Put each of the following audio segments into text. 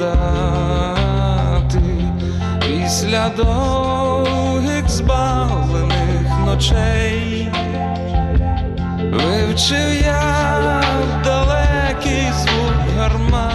Згадати після довгих збавлених ночей. Вивчив я далекий звук гарматний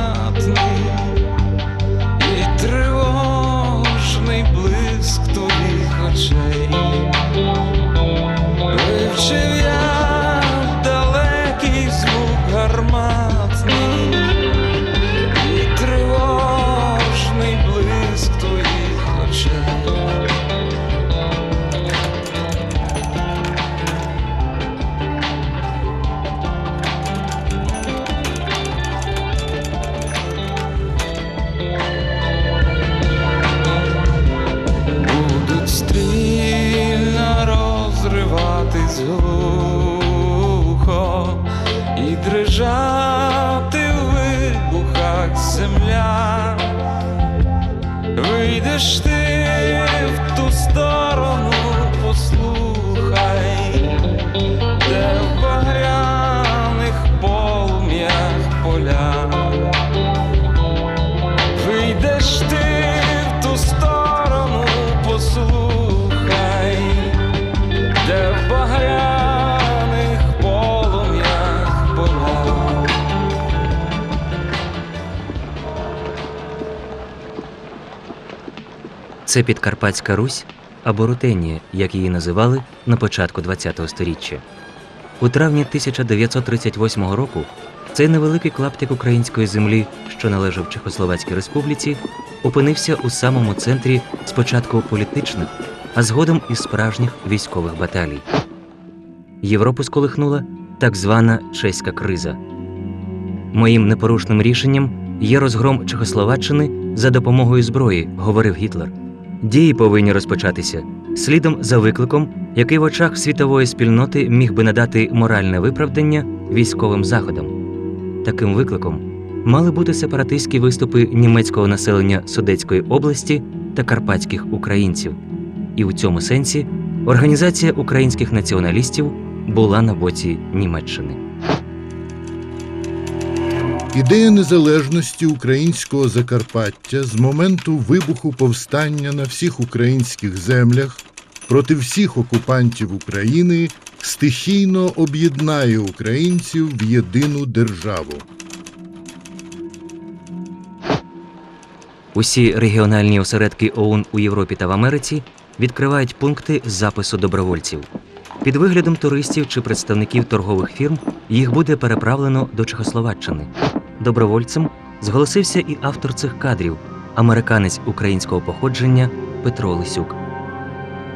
глухо і дрижати в вибухах земля. Вийдеш ти Це Підкарпатська Русь або Рутенія, як її називали на початку ХХ століття. У травні 1938 року цей невеликий клаптик української землі, що належав Чехословацькій республіці, опинився у самому центрі спочатку політичних, а згодом і справжніх військових баталій. Європу сколихнула так звана чеська криза. Моїм непорушним рішенням є розгром Чехословаччини за допомогою зброї, говорив Гітлер. Дії повинні розпочатися слідом за викликом, який в очах світової спільноти міг би надати моральне виправдання військовим заходам. Таким викликом мали бути сепаратистські виступи німецького населення Судецької області та карпатських українців. І у цьому сенсі організація українських націоналістів була на боці Німеччини. Ідея незалежності українського Закарпаття з моменту вибуху повстання на всіх українських землях проти всіх окупантів України стихійно об'єднає українців в єдину державу. Усі регіональні осередки ОУН у Європі та в Америці відкривають пункти запису добровольців. Під виглядом туристів чи представників торгових фірм їх буде переправлено до Чехословаччини. Добровольцем зголосився і автор цих кадрів, американець українського походження Петро Лисюк.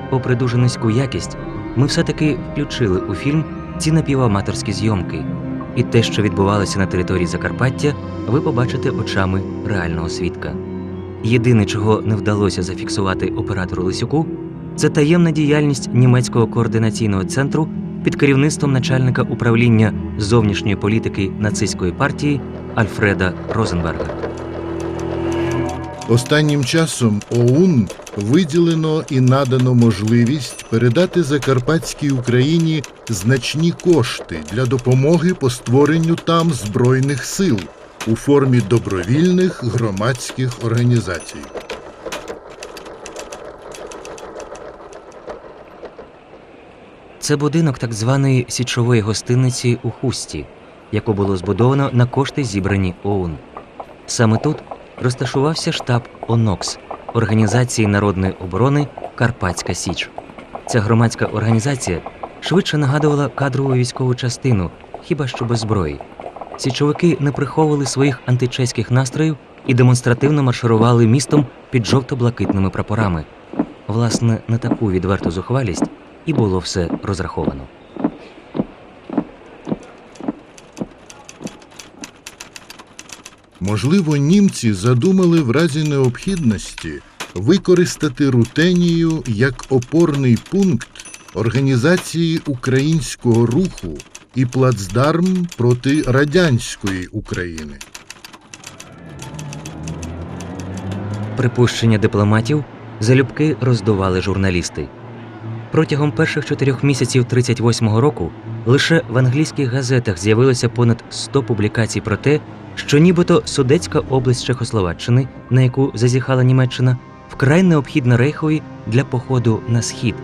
Попри дуже низьку якість, ми все-таки включили у фільм ці напіваматорські зйомки. І те, що відбувалося на території Закарпаття, ви побачите очами реального свідка. Єдине, чого не вдалося зафіксувати оператору Лисюку, це таємна діяльність німецького координаційного центру під керівництвом начальника управління зовнішньої політики нацистської партії Альфреда Розенберга. Останнім часом ОУН виділено і надано можливість передати Закарпатській Україні значні кошти для допомоги по створенню там збройних сил у формі добровільних громадських організацій. Це будинок так званої січової гостиниці у Хусті, яку було збудовано на кошти зібрані ОУН. Саме тут розташувався штаб ОНОКС Організації народної оборони Карпатська Січ. Ця громадська організація швидше нагадувала кадрову військову частину, хіба що без зброї. Січовики не приховували своїх античеських настроїв і демонстративно марширували містом під жовто-блакитними прапорами. власне, на таку відверту зухвалість і було все розраховано. Можливо, німці задумали в разі необхідності використати Рутенію як опорний пункт організації українського руху і плацдарм проти радянської України. Припущення дипломатів залюбки роздували журналісти. Протягом перших чотирьох місяців 38-го року лише в англійських газетах з'явилося понад 100 публікацій про те, що нібито Судецька область Чехословаччини, на яку зазіхала Німеччина, вкрай необхідна Рейхові для походу на схід.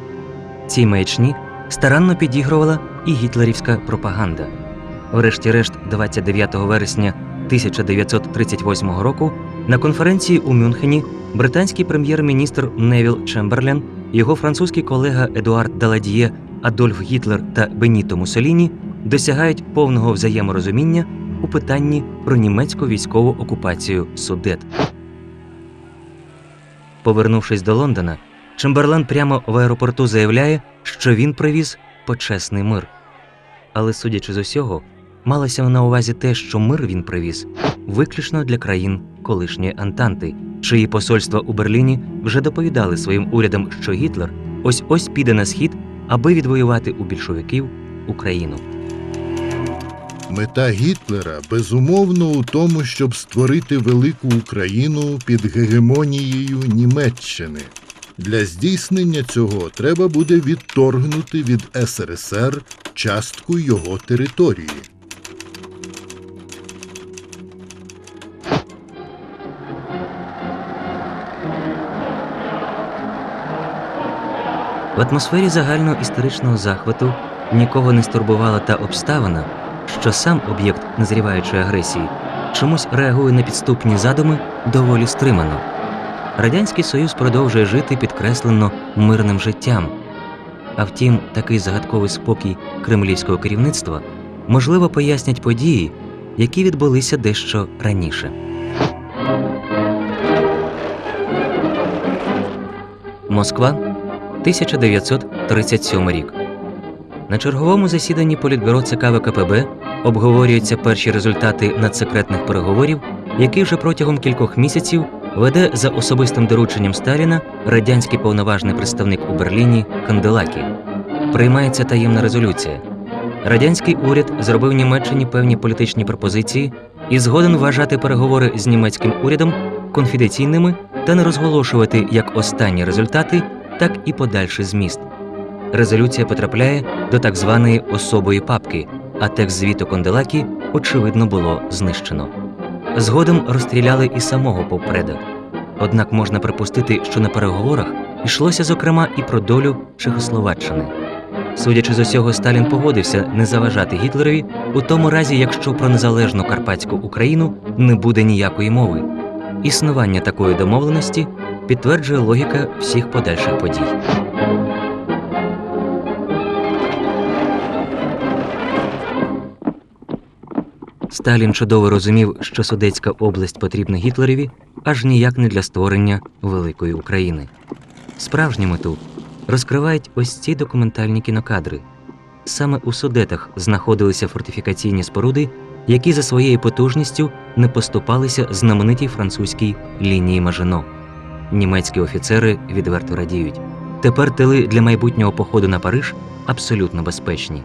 Цій маячні старанно підігрувала і гітлерівська пропаганда. Врешті-решт, 29 вересня 1938 року на конференції у Мюнхені британський прем'єр-міністр Невіл Чемберлен, його французький колега Едуард Даладіє, Адольф Гітлер та Беніто Муссоліні досягають повного взаєморозуміння у питанні про німецьку військову окупацію Судет. Повернувшись до Лондона, Чемберлен прямо в аеропорту заявляє, що він привіз почесний мир. Але, судячи з усього, малося на увазі те, що мир він привіз виключно для країн колишньої Антанти, чиї посольства у Берліні вже доповідали своїм урядам, що Гітлер ось ось піде на схід, аби відвоювати у більшовиків Україну. Мета Гітлера безумовно у тому, щоб створити велику Україну під гегемонією Німеччини. Для здійснення цього треба буде відторгнути від СРСР частку його території. В атмосфері загального історичного захвату нікого не стурбувала та обставина, що сам об'єкт назріваючої агресії чомусь реагує на підступні задуми доволі стримано. Радянський Союз продовжує жити підкреслено мирним життям. А втім, такий загадковий спокій кремлівського керівництва можливо пояснять події, які відбулися дещо раніше. Москва, 1937 рік. На черговому засіданні Політбюро ЦК ВКПБ обговорюються перші результати надсекретних переговорів, які вже протягом кількох місяців веде за особистим дорученням Сталіна радянський повноважний представник у Берліні Канделакі. Приймається таємна резолюція. Радянський уряд зробив Німеччині певні політичні пропозиції і згоден вважати переговори з німецьким урядом конфіденційними та не розголошувати як останні результати, так і подальший зміст. Резолюція потрапляє до так званої особої папки, а текст звіту Конделакі, очевидно, було знищено. Згодом розстріляли і самого Попреда. Однак можна припустити, що на переговорах йшлося зокрема і про долю Чехословаччини. Судячи з усього, Сталін погодився не заважати Гітлерові у тому разі, якщо про незалежну Карпатську Україну не буде ніякої мови. Існування такої домовленості підтверджує логіка всіх подальших подій. Сталін чудово розумів, що Судецька область потрібна Гітлереві аж ніяк не для створення великої України. Справжню мету розкривають ось ці документальні кінокадри. Саме у Судетах знаходилися фортифікаційні споруди, які за своєю потужністю не поступалися знаменитій французькій лінії Мажино. Німецькі офіцери відверто радіють. Тепер тили для майбутнього походу на Париж абсолютно безпечні.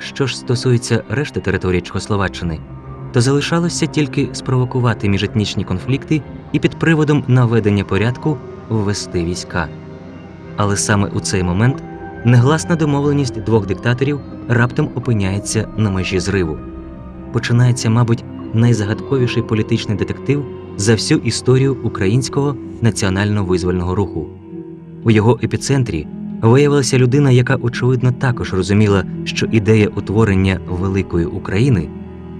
Що ж стосується решти території Чехословаччини, то залишалося тільки спровокувати міжетнічні конфлікти і під приводом наведення порядку ввести війська. Але саме у цей момент негласна домовленість двох диктаторів раптом опиняється на межі зриву. Починається, мабуть, найзагадковіший політичний детектив за всю історію українського національно-визвольного руху. У його епіцентрі виявилася людина, яка очевидно також розуміла, що ідея утворення великої України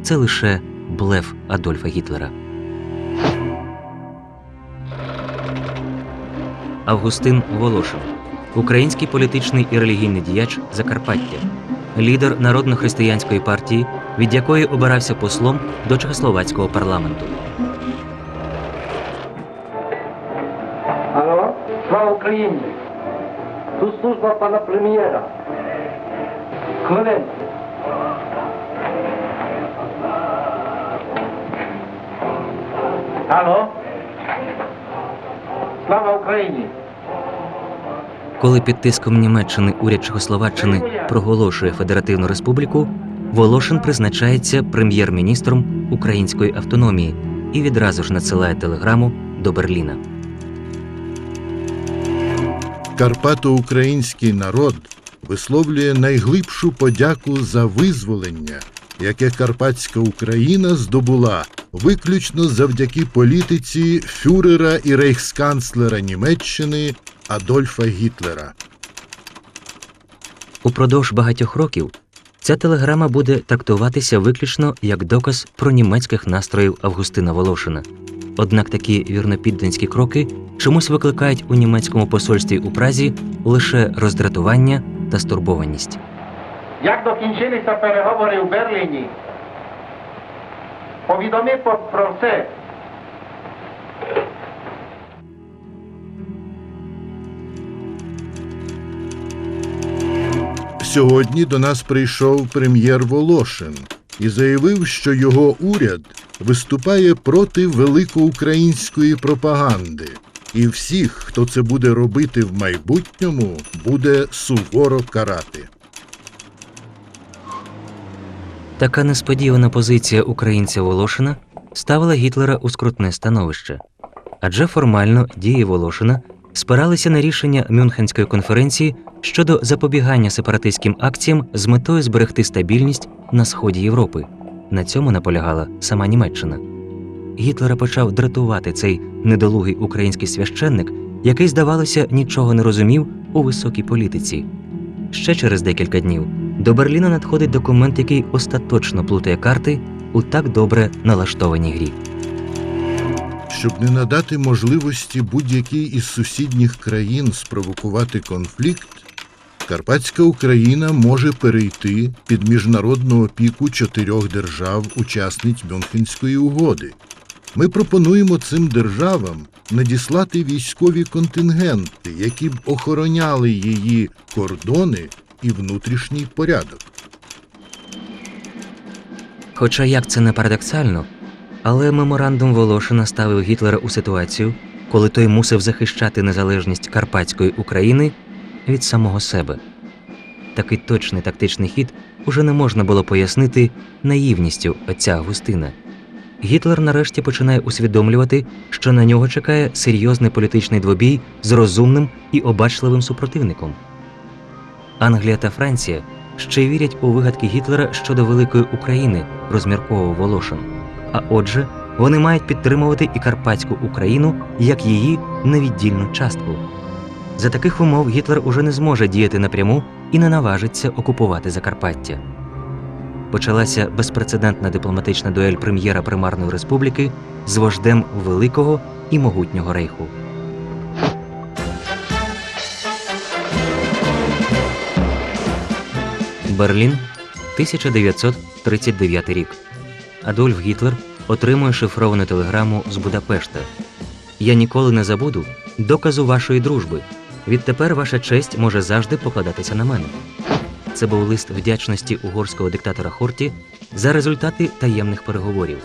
це лише блеф Адольфа Гітлера. Августин Волошин, український політичний і релігійний діяч Закарпаття, лідер народно-християнської партії, від якої обирався послом до Чехословацького парламенту. Алло, Слава Україні! Тут служба пана прем'єра. Хвилинку. Алло? Слава Україні! Коли під тиском Німеччини уряд Чехословаччини проголошує Федеративну Республіку, Волошин призначається прем'єр-міністром української автономії і відразу ж надсилає телеграму до Берліна. Карпато-український народ висловлює найглибшу подяку за визволення, яке Карпатська Україна здобула виключно завдяки політиці фюрера і рейхсканцлера Німеччини Адольфа Гітлера. Упродовж багатьох років ця телеграма буде трактуватися виключно як доказ про німецьких настроїв Августина Волошина. Однак такі вірнопідданські кроки чомусь викликають у німецькому посольстві у Празі лише роздратування та стурбованість. Як докінчилися переговори в Берліні? Повідоми про, про це. Сьогодні до нас прийшов прем'єр Волошин і заявив, що його уряд виступає проти великоукраїнської пропаганди, і всіх, хто це буде робити в майбутньому, буде суворо карати. Така несподівана позиція українця Волошина ставила Гітлера у скрутне становище, адже формально дії Волошина спиралися на рішення Мюнхенської конференції щодо запобігання сепаратистським акціям з метою зберегти стабільність на сході Європи. На цьому наполягала сама Німеччина. Гітлера почав дратувати цей недолугий український священник, який, здавалося, нічого не розумів у високій політиці. Ще через декілька днів до Берліна надходить документ, який остаточно плутає карти у так добре налаштованій грі. Щоб не надати можливості будь-якій із сусідніх країн спровокувати конфлікт, Карпатська Україна може перейти під міжнародну опіку чотирьох держав-учасниць Мюнхенської угоди. Ми пропонуємо цим державам надіслати військові контингенти, які б охороняли її кордони і внутрішній порядок. Хоча як це не парадоксально, але меморандум Волошина ставив Гітлера у ситуацію, коли той мусив захищати незалежність Карпатської України від самого себе. Такий точний тактичний хід уже не можна було пояснити наївністю отця Августина. Гітлер нарешті починає усвідомлювати, що на нього чекає серйозний політичний двобій з розумним і обачливим супротивником. Англія та Франція ще вірять у вигадки Гітлера щодо великої України, розмірковував Волошин. А отже, вони мають підтримувати і Карпатську Україну як її невіддільну частку. За таких умов Гітлер уже не зможе діяти напряму і не наважиться окупувати Закарпаття. Почалася безпрецедентна дипломатична дуель прем'єра Примарної республіки з вождем великого і могутнього рейху. Берлін, 1939 рік. Адольф Гітлер отримує шифровану телеграму з Будапешта. Я ніколи не забуду доказу вашої дружби. Відтепер ваша честь може завжди покладатися на мене. Це був лист вдячності угорського диктатора Хорті за результати таємних переговорів.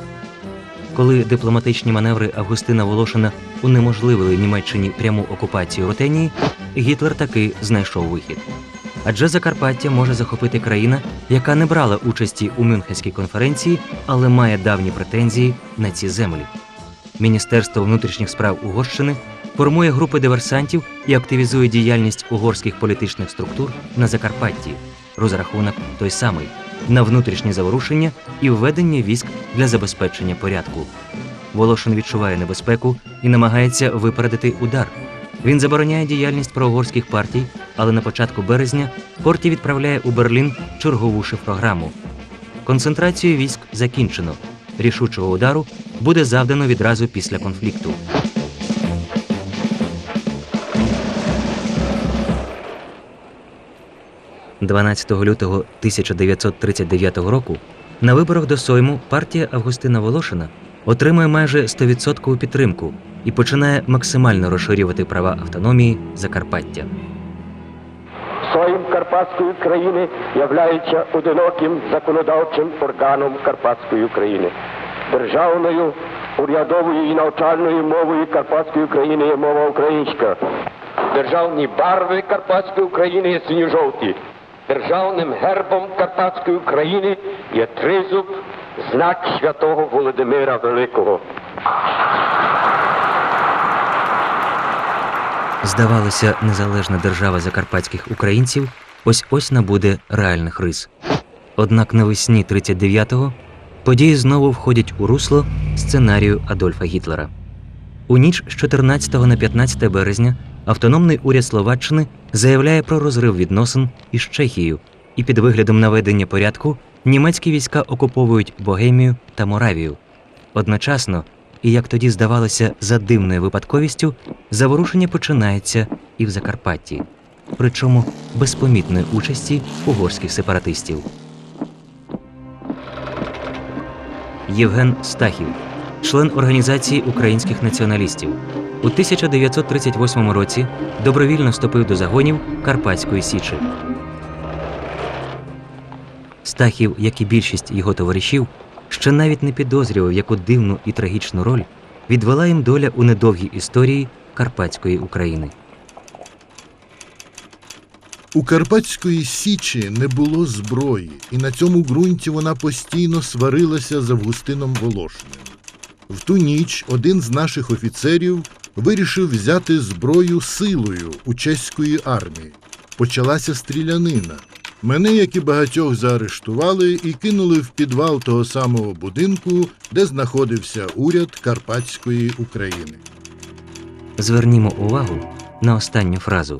Коли дипломатичні маневри Августина Волошина унеможливили Німеччині пряму окупацію Ротенії, Гітлер таки знайшов вихід. Адже Закарпаття може захопити країна, яка не брала участі у Мюнхенській конференції, але має давні претензії на ці землі. Міністерство внутрішніх справ Угорщини формує групи диверсантів і активізує діяльність угорських політичних структур на Закарпатті. Розрахунок той самий на внутрішні заворушення і введення військ для забезпечення порядку. Волошин відчуває небезпеку і намагається випередити удар. Він забороняє діяльність проугорських партій, але на початку березня Хорті відправляє у Берлін чергову шифрограму. Концентрацію військ закінчено. Рішучого удару буде завдано відразу після конфлікту. – 12 лютого 1939 року на виборах до Сойму партія Августина Волошина отримує майже 100% підтримку, і починає максимально розширювати права автономії Закарпаття. Соєм Карпатської країни являється одиноким законодавчим органом Карпатської України. Державною, урядовою і навчальною мовою Карпатської України є мова українська. Державні барви Карпатської України є синьо-жовті. Державним гербом Карпатської України є тризуб, знак святого Володимира Великого. Здавалося, незалежна держава закарпатських українців ось ось набуде реальних рис. Однак навесні 39-го події знову входять у русло сценарію Адольфа Гітлера. У ніч з 14 на 15 березня автономний уряд Словаччини заявляє про розрив відносин із Чехією, і під виглядом наведення порядку німецькі війська окуповують Богемію та Моравію. Одночасно, і як тоді здавалося, за дивною випадковістю, заворушення починається і в Закарпатті, причому без помітної участі угорських сепаратистів. Євген Стахів, член Організації українських націоналістів, у 1938 році добровільно вступив до загонів Карпатської Січі. Стахів, як і більшість його товаришів, ще навіть не підозрював, яку дивну і трагічну роль відвела їм доля у недовгій історії Карпатської України. У Карпатської Січі не було зброї, і на цьому ґрунті вона постійно сварилася з Августином Волошиним. В ту ніч один з наших офіцерів вирішив взяти зброю силою у чеської армії. Почалася стрілянина. Мене, як і багатьох, заарештували і кинули в підвал того самого будинку, де знаходився уряд Карпатської України. Звернімо увагу на останню фразу.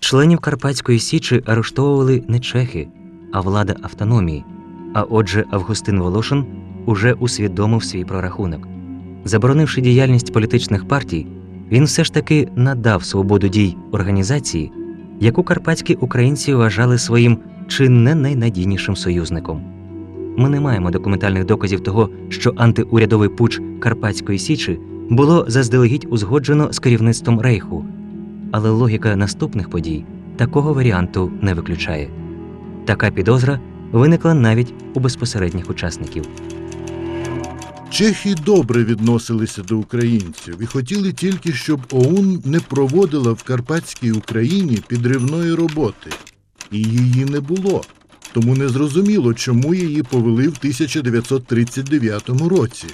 Членів Карпатської Січі арештовували не чехи, а влада автономії. А отже, Августин Волошин уже усвідомив свій прорахунок. Заборонивши діяльність політичних партій, він все ж таки надав свободу дій організації, яку карпатські українці вважали своїм чи не найнадійнішим союзником. Ми не маємо документальних доказів того, що антиурядовий пуч Карпатської Січі було заздалегідь узгоджено з керівництвом Рейху, але логіка наступних подій такого варіанту не виключає. Така підозра виникла навіть у безпосередніх учасників. Чехи добре відносилися до українців і хотіли тільки, щоб ОУН не проводила в Карпатській Україні підривної роботи. І її не було. Тому не зрозуміло, чому її повели в 1939 році.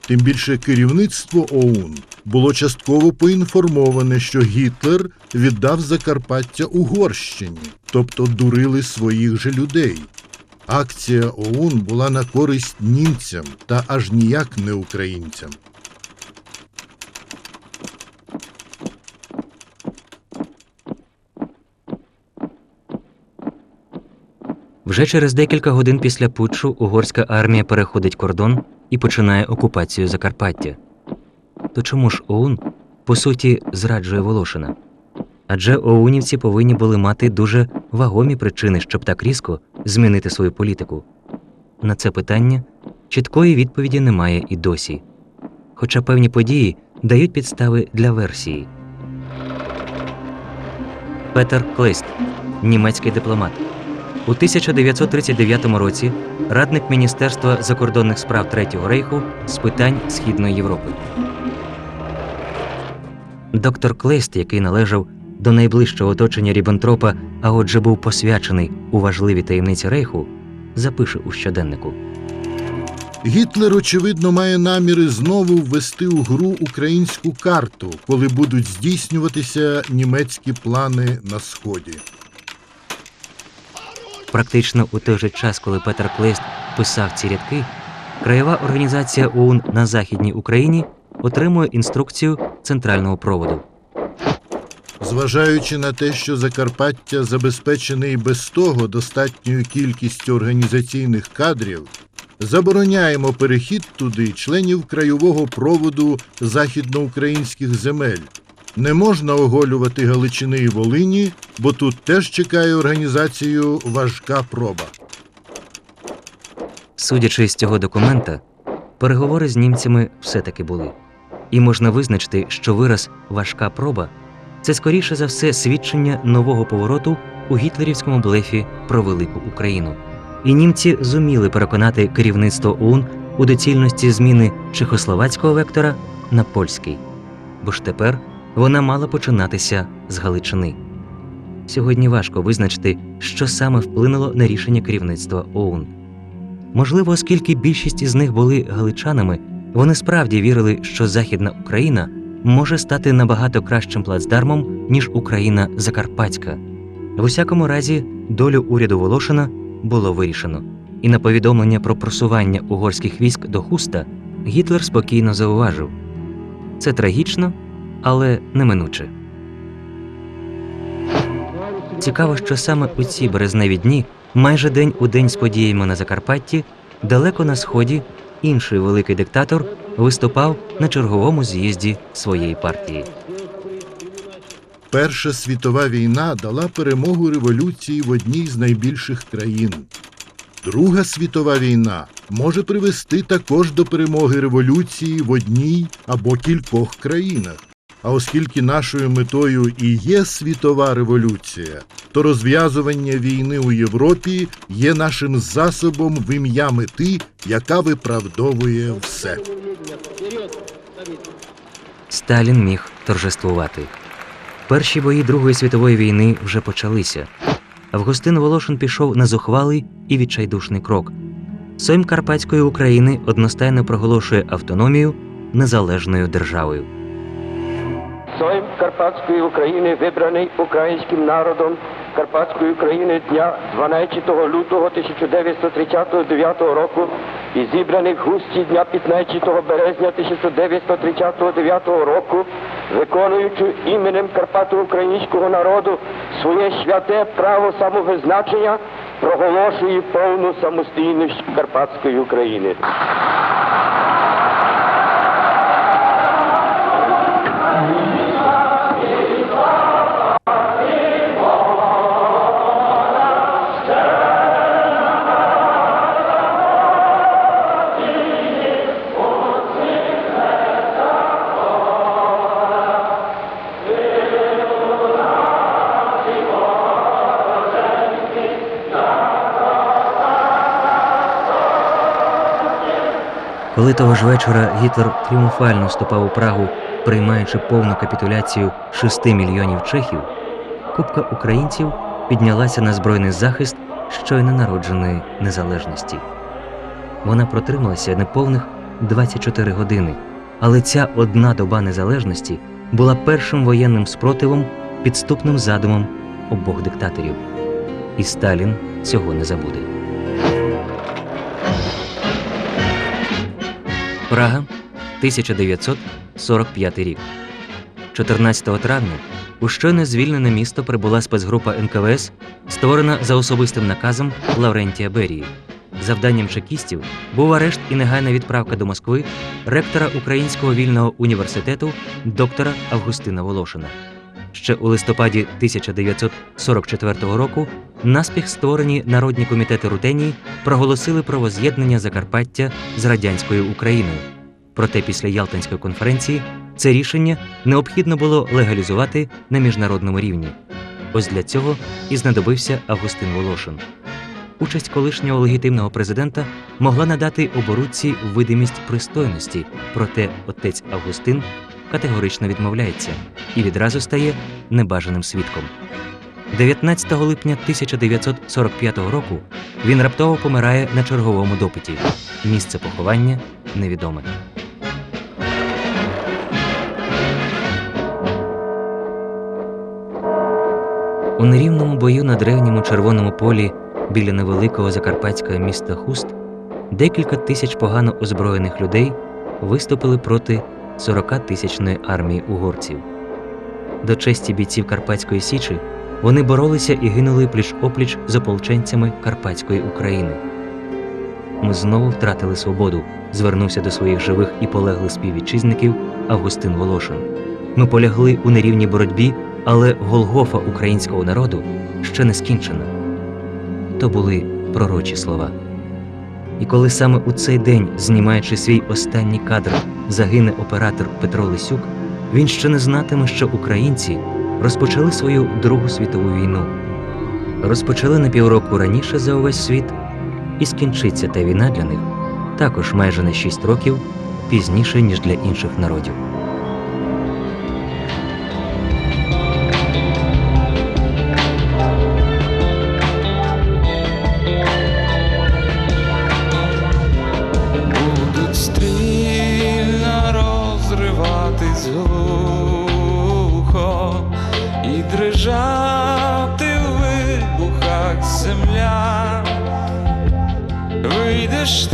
Тим більше керівництво ОУН було частково поінформоване, що Гітлер віддав Закарпаття Угорщині, тобто дурили своїх же людей. Акція ОУН була на користь німцям та аж ніяк не українцям. Вже через декілька годин після путчу угорська армія переходить кордон і починає окупацію Закарпаття. То чому ж ОУН, по суті, зраджує Волошина? Адже оунівці повинні були мати дуже вагомі причини, щоб так різко змінити свою політику. На це питання чіткої відповіді немає і досі. Хоча певні події дають підстави для версії. Петер Клейст, німецький дипломат. У 1939 році радник Міністерства закордонних справ Третього рейху з питань Східної Європи. Доктор Клейст, який належав до найближчого оточення Ріббентропа, а отже був посвячений у важливі таємниці рейху, запише у щоденнику. Гітлер, очевидно, має наміри знову ввести у гру українську карту, коли будуть здійснюватися німецькі плани на сході. Практично у той же час, коли Петер Клейст писав ці рядки, краєва організація ОУН на Західній Україні отримує інструкцію центрального проводу. Зважаючи на те, що Закарпаття забезпечене і без того достатньою кількістю організаційних кадрів, забороняємо перехід туди членів краєвого проводу західноукраїнських земель. Не можна оголювати Галичини і Волині, бо тут теж чекає організацію важка проба. Судячи з цього документа, переговори з німцями все-таки були. І можна визначити, що вираз важка проба це скоріше за все свідчення нового повороту у гітлерівському блефі про велику Україну. І німці зуміли переконати керівництво ОУН у доцільності зміни чехословацького вектора на польський, бо ж тепер вона мала починатися з Галичини. Сьогодні важко визначити, що саме вплинуло на рішення керівництва ОУН. Можливо, оскільки більшість із них були галичанами, вони справді вірили, що Західна Україна може стати набагато кращим плацдармом, ніж Україна Закарпатська. В усякому разі, долю уряду Волошина було вирішено, і на повідомлення про просування угорських військ до Хуста Гітлер спокійно зауважив: це трагічно, але неминуче. Цікаво, що саме у ці березневі дні, майже день у день з подіями на Закарпатті, далеко на сході інший великий диктатор виступав на черговому з'їзді своєї партії. Перша світова війна дала перемогу революції в одній з найбільших країн. Друга світова війна може привести також до перемоги революції в одній або кількох країнах. А оскільки нашою метою і є світова революція, то розв'язування війни у Європі є нашим засобом в ім'я мети, яка виправдовує все. Сталін міг торжествувати. Перші бої Другої світової війни вже почалися. Августин Волошин пішов на зухвалий і відчайдушний крок. Сойм Карпатської України одностайно проголошує автономію незалежною державою. Сойм Карпатської України вибраний українським народом Карпатської України дня 12 лютого 1939 року і зібраний в густі дня 15 березня 1939 року, виконуючи іменем Карпато-українського народу своє святе право самовизначення, проголошує повну самостійність Карпатської України. Коли того ж вечора Гітлер тріумфально вступав у Прагу, приймаючи повну капітуляцію 6 мільйонів чехів, купка українців піднялася на збройний захист щойно народженої незалежності. Вона протрималася неповних 24 години, але ця одна доба незалежності була першим воєнним спротивом, підступним задумом обох диктаторів. І Сталін цього не забуде. Прага, 1945 рік. 14 травня у щойно звільнене місто прибула спецгрупа НКВС, створена за особистим наказом Лаврентія Берії. Завданням чекістів був арешт і негайна відправка до Москви ректора Українського вільного університету доктора Августина Волошина. Ще у листопаді 1944 року наспіх створені народні комітети Рутенії проголосили про воз'єднання Закарпаття з радянською Україною. Проте після Ялтинської конференції це рішення необхідно було легалізувати на міжнародному рівні. Ось для цього і знадобився Августин Волошин. Участь колишнього легітимного президента могла надати оборудці видимість пристойності, проте отець Августин категорично відмовляється і відразу стає небажаним свідком. 19 липня 1945 року він раптово помирає на черговому допиті. Місце поховання невідоме. У нерівному бою на древньому червоному полі біля невеликого закарпатського міста Хуст декілька тисяч погано озброєних людей виступили проти 40-тисячної армії угорців. До честі бійців Карпатської Січі вони боролися і гинули пліч опліч з ополченцями Карпатської України. Ми знову втратили свободу, звернувся до своїх живих і полеглих співвітчизників Августин Волошин. Ми полягли у нерівній боротьбі, але Голгофа українського народу ще не скінчена. То були пророчі слова. І коли саме у цей день, знімаючи свій останній кадр, загине оператор Петро Лисюк, він ще не знатиме, що українці розпочали свою Другу світову війну. Розпочали на півроку раніше за увесь світ, і скінчиться та війна для них також майже на 6 років пізніше, ніж для інших народів. Земля. Вийдеш